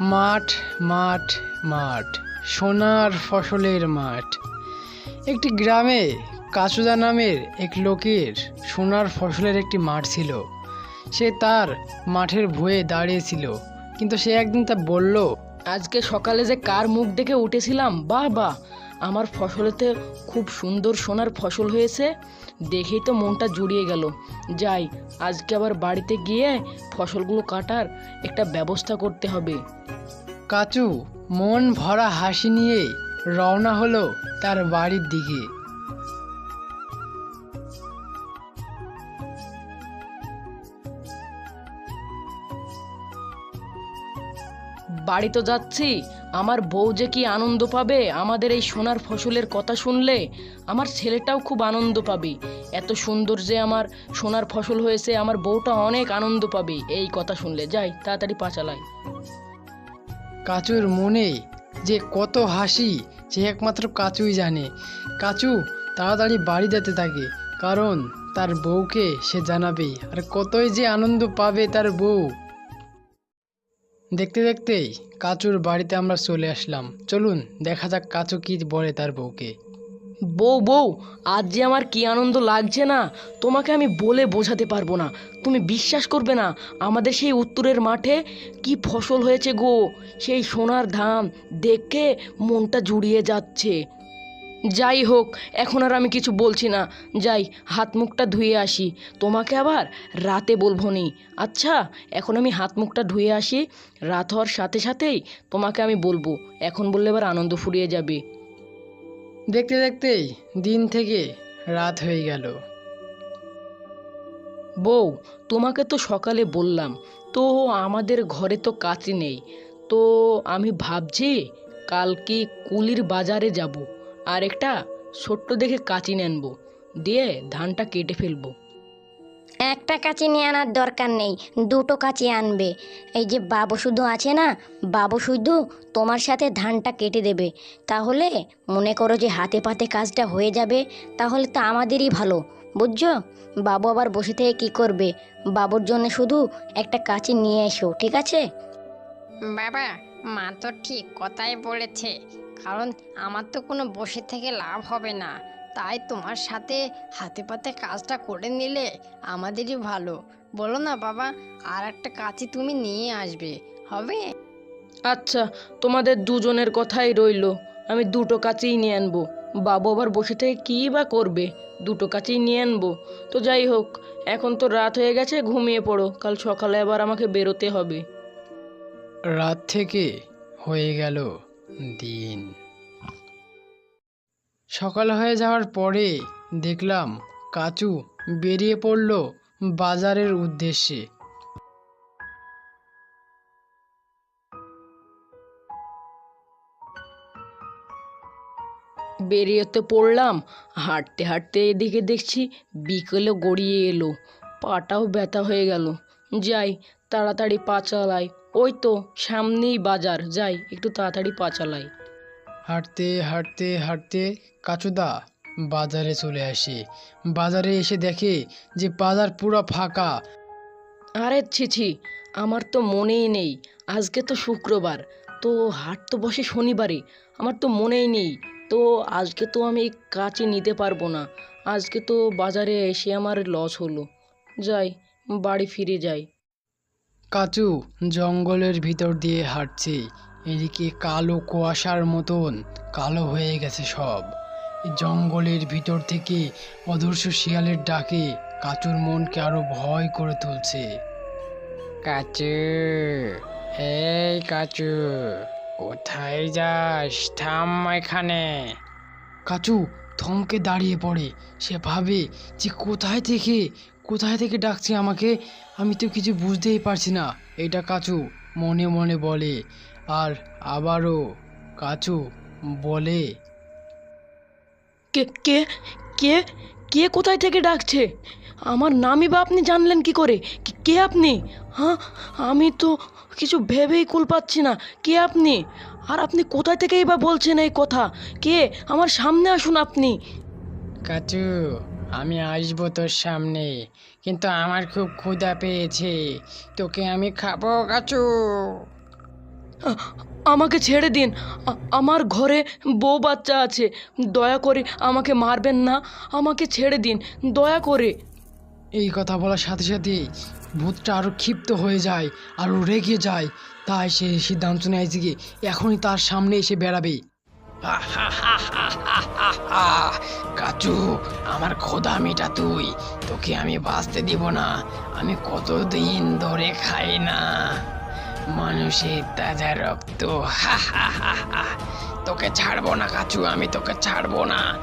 মাঠ মাঠ মাঠ, সোনার ফসলের মাঠ। একটি গ্রামে কাচুদা নামের এক লোকের সোনার ফসলের একটি মাঠ ছিল। সে তার মাঠের ভুঁয়ে দাঁড়িয়েছিল, কিন্তু সে একদিন তা বলল, আজকে সকালে যে কার মুখ দেখে উঠেছিলাম, বাহ বাহ! আমার ফসলেতে খুব সুন্দর সোনার ফসল হয়েছে। দেখেই তো মনটা জুড়িয়ে গেল। যাই, আজকে আবার বাড়িতে গিয়ে ফসলগুলো কাটার একটা ব্যবস্থা করতে হবে। কাচু মন ভরা হাসি নিয়ে রওনা হলো তার বাড়ির দিকে। বাড়ি তো যাচ্ছি। আমার বউ যে কি আনন্দ পাবে আমাদের এই সোনার ফসলের কথা শুনলে? আমার ছেলেটাও খুব আনন্দ পাবে। এত সুন্দর যে আমার সোনার ফসল হয়েছে, আমার বউটা অনেক আনন্দ পাবে এই কথা শুনলে। যাই, তাড়াতাড়ি পা চালাই। কাচুর মনে যে কত হাসি সে একমাত্র কাচুই জানে। কাচু তাড়াতাড়ি বাড়ি যেতে থাকে, কারণ তার বউকে সে জানাবে, আর কতই যে আনন্দ পাবে তার বউ। দেখতে দেখতেই কাচুর বাড়িতে আমরা চলে আসলাম। চলুন দেখা যাক কাচু কী বলে তার বউকে। বউ বউ, আজ যে আমার কি আনন্দ লাগছে না, তোমাকে আমি বলে বোঝাতে পারব না। তুমি বিশ্বাস করবে না, আমাদের সেই উত্তরের মাঠে কি ফসল হয়েছে গো। সেই সোনার ধান দেখে মনটা জুড়িয়ে যাচ্ছে। যাই হোক, এখন আর আমি কিছু বলছি না। যাই, হাত মুখটা ধুয়ে আসি। তোমাকে আবার রাতে বলব নি। আচ্ছা এখন আমি হাত মুখটা ধুয়ে আসি। রাত হওয়ার সাথে সাথেই তোমাকে আমি বলব। এখন বললে এবার আনন্দ ফুরিয়ে যাবে। দেখতে দেখতেই দিন থেকে রাত হয়ে গেল। বউ, তোমাকে তো সকালে বললাম, তো আমাদের ঘরে তো কাঁচি নেই। তো আমি ভাবছি কালকে কুলির বাজারে যাব, আর একটা ছোট্ট দেখে কাঁচি আনব দিয়ে ধানটা কেটে ফেলব। একটা কাঁচি নিয়ে আনার দরকার নেই, দুটো কাঁচি আনবে। এই যে বাবু শুধু আছে না, বাবু শুধু তোমার সাথে ধানটা কেটে দেবে। তাহলে মনে করো যে হাতে পাতে কাজটা হয়ে যাবে, তাহলে তো আমাদেরই ভালো, বুঝছ? বাবু আবার বসে থেকে কী করবে? বাবুর জন্য শুধু একটা কাঁচি নিয়ে এসো, ঠিক আছে? বাবা, মা তো ঠিক কথাই বলেছে, কারণ আমার তো কোনো বসে থেকে লাভ হবে না। তাই তোমার সাথে হাতে পাতে কাজটা করে নিলে আমাদেরই ভালো। বলো না বাবা আর একটা কাঁচি তুমি নিয়ে আসবে হবে? আচ্ছা তোমাদের দুজনের কথাই রইল। আমি দুটো কাঁচিই নিয়ে আনব। বাবু আবার বসে থেকে কী বা করবে? দুটো কাঁচিই নিয়ে আনব। তো যাই হোক এখন তো রাত হয়ে গেছে ঘুমিয়ে পড়ো। কাল সকালে আবার আমাকে বেরোতে হবে। রাত থেকে হয়ে গেল দিন। সকাল হয়ে যাওয়ার পরে দেখলাম কাচু বেরিয়ে পড়ল বাজারের উদ্দেশ্যে। বেরিয়ে তো পড়লাম, হাঁটতে হাঁটতে এদিকে দেখছি বিকেলে গড়িয়ে এলো, পাটাও ব্যথা হয়ে গেল। যাই, তাড়াতাড়ি পা চালাই ওই তো, সামনেই বাজার, যাই, একটু তাড়াতাড়ি পা চালাই হাঁটতে হাঁটতে হাঁটতে কাচুদা বাজারে চলে আসে। বাজারে এসে দেখে যে বাজার পুরো ফাঁকা। আরে ছিছি আমার তো মনেই নেই। আজকে তো শুক্রবার তো হাট তো বসে শনিবারে আমার তো মনেই নেই। তো আজকে তো আমি কাছে নিতে পারব না। আজকে তো বাজারে এসে আমার লস হলো। যাই বাড়ি ফিরে যাই। কাচু জঙ্গলের ভিতর দিয়ে হাঁটছে। এদিকে কালো কুয়াশার মতন কালো হয়ে গেছে সব। জঙ্গলের ভিতর থেকে অদর্শ শিয়ালের ডাকে কাচুর মনকে আরও ভয় করে তুলছে। কাচু এই কাচু কোথায় যাস? থাম এখানে। কাচু থমকে দাঁড়িয়ে পড়ে। সে ভাবে যে কোথায় থেকে কোথায় থেকে ডাকছে আমাকে আমি তো কিছু বুঝতেই পারছি না। এটা কাচু মনে মনে বলে আর আবারও কাচু বলে কে কে কে কে কোথায় থেকে ডাকছে? আমার নামই বা আপনি জানলেন কি করে? কে- কে আপনি? হ্যাঁ আমি তো কিছু ভেবেই কুল পাচ্ছি না। কে আপনি? আর আপনি কোথায় থেকেই বা বলছেন এই কথা? কে? আমার সামনে আসুন আপনি। কাচু আমি আসব তোর সামনে কিন্তু আমার খুব ক্ষুধা পেয়েছে। তোকে আমি খাব কাচু। আমাকে ছেড়ে দিন। আমার ঘরে বউ বাচ্চা আছে। দয়া করে আমাকে মারবেন না। আমাকে ছেড়ে দিন। দয়া করে। এই কথা বলার সাথে সাথে ভূতটা আরও ক্ষিপ্ত হয়ে যায় আরও রেগে যায়। তাই সে সিদ্ধান্ত নেয় যে এখনই তার সামনে এসে বেড়াবে। কাচু আমার খোদা মিটা তুই। তোকে আমি বাঁচতে দিব না। আমি কতদিন ধরে খাই না। মানুষের তাজা রক্ত। হা হা হা হা। তোকে ছাড়বো না, কাচু, আমি তোকে ছাড়বো না!